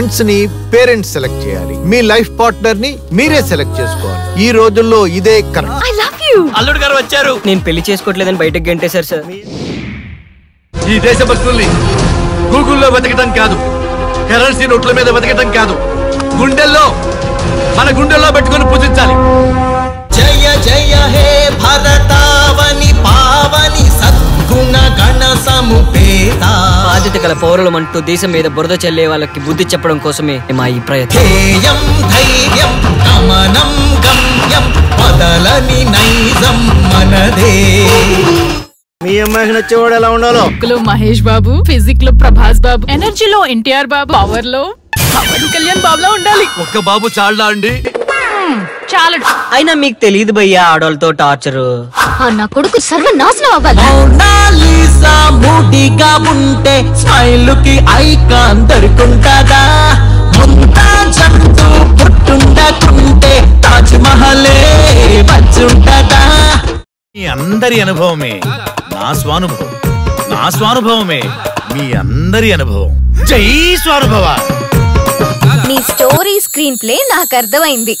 ఫ్రెండ్స్ని parents select చేయాలి. మీ life పార్ట్నర్ని మీరే సెలెక్ట్ చేసుకోవాలి. ఈ రోజుల్లో ఇదే కరెక్ట్. I love you! అల్లుడు గారు వచ్చారు. నేను పెళ్ళి చేసుకోవట్లేదని బయటకు గంటేశారు సార్. ఈ దేశభక్తుల్ని గూగుల్లో వెతకటం కాదు. కరెన్సీ నోట్ల మీద వెతకటం కాదు. గుండెల్లో మన గుండెల్లో పెట్టుకొని పూజించాలి. జయ జయ హే భరతావని గల పౌరులం అంటూ దేశం మీద బురద చల్లే వాళ్ళకి బుద్ధి చెప్పడం కోసమే మా ఈ ప్రయత్నం. మీ అమ్మాయికి నచ్చేవాడు ఎలా ఉండాలో? లో మహేష్ బాబు ఫిజిక్లో ప్రభాస్ బాబు ఎనర్జీలో ఎన్టీఆర్ బాబు పవర్లో పవన్ కళ్యాణ్ బాబులా ఉండాలి. ఒక్క బాబు చాళ్ళా అండి? చాలా అయినా మీకు తెలియదు భయ్యా ఆడవాళ్ళతో టార్చర్. ఆ నా కొడుకు సర్వనాశనం అవ్వాలి. మోనాలిసా ఉంటే స్మైల్కి ఐకాన్ దొరుకుంటదా? పుట్టుండకుంటే తాజ్ మహలే వచ్చుంటదా? మీ అందరి అనుభవమే నా స్వానుభవం. నా స్వానుభవమే మీ అందరి అనుభవం. జై స్వానుభవ. నీ స్టోరీ స్క్రీన్ ప్లే నాకు అర్థమైంది.